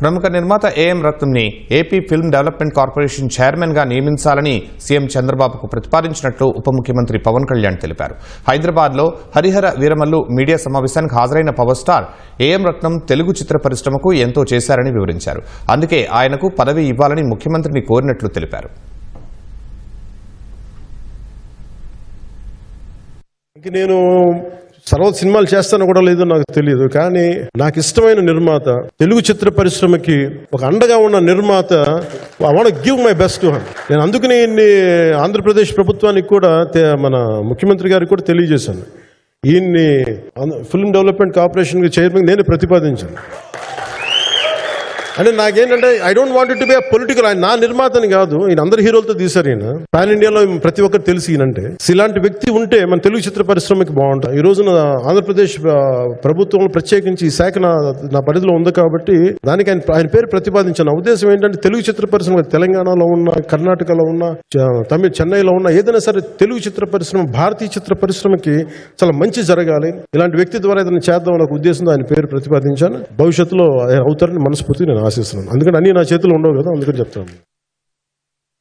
ప్రముఖ నిర్మాత ఏఎం రత్నంని ఏపీ ఫిల్మ్ డెవలప్మెంట్ కార్పొరేషన్ చైర్మన్గా నియమించాలని సీఎం చంద్రబాబుకు ప్రతిపాదించినట్లు ఉప ముఖ్యమంత్రి పవన్ కళ్యాణ్ తెలిపారు. హైదరాబాద్లో హరిహర వీరమల్లు మీడియా సమావేశానికి హాజరైన power star AM Ratnam Telugu చిత్ర పరిశ్రమకు ఎంతో చేశారని వివరించారు. అందుకే ఆయనకు పదవి ఇవ్వాలని ముఖ్యమంత్రిని కోరినట్లు తెలిపారు. నేను సర్వ సినిమాలు చేస్తాను కూడా లేదో నాకు తెలియదు కానీ నాకు ఇష్టమైన నిర్మాత తెలుగు చిత్ర పరిశ్రమకి ఒక అండగా ఉన్న నిర్మాత I want give my best నేను అందుకని ఇన్ని ఆంధ్రప్రదేశ్ ప్రభుత్వానికి కూడా మన ముఖ్యమంత్రి గారికి కూడా తెలియజేశాను. ఈయన్ని ఫిల్మ్ డెవలప్మెంట్ కార్పొరేషన్కి చైర్మన్ నేను ప్రతిపాదించాను. అంటే నాకేంటంటే I don't want to be political ఆయన నా నిర్మాతని కాదు ఈయన అందరు హీరోలతో తీశారు ఈయన. పాన్ ఇండియాలో ప్రతి ఒక్కరు తెలిసి ఈయనంటే. ఇలాంటి వ్యక్తి ఉంటే మన తెలుగు చిత్ర పరిశ్రమకి బాగుంటుంది. ఈ రోజున ఆంధ్రప్రదేశ్ ప్రభుత్వంలో ప్రత్యేకించి ఈ శాఖ నా నా పరిధిలో ఉంది కాబట్టి దానికి ఆయన ఆయన పేరు ప్రతిపాదించాను. ఉద్దేశం ఏంటంటే తెలుగు చిత్ర పరిశ్రమ తెలంగాణలో ఉన్న కర్ణాటకలో ఉన్న తమిళ చెన్నైలో ఉన్న ఏదైనా సరే తెలుగు చిత్ర పరిశ్రమ భారతీయ చిత్ర పరిశ్రమకి చాలా మంచి జరగాలి. ఇలాంటి వ్యక్తి ద్వారా ఏదైనా చేద్దాం అనే ఉద్దేశంతో ఆయన పేరు ప్రతిపాదించాను. భవిష్యత్తులో ఆయన అవుతారని మనస్ఫూర్తి నేను ఆశిస్తున్నాను. అందుకని అన్ని నా చేతిలో ఉండవు కదా అందుకని చెప్తాను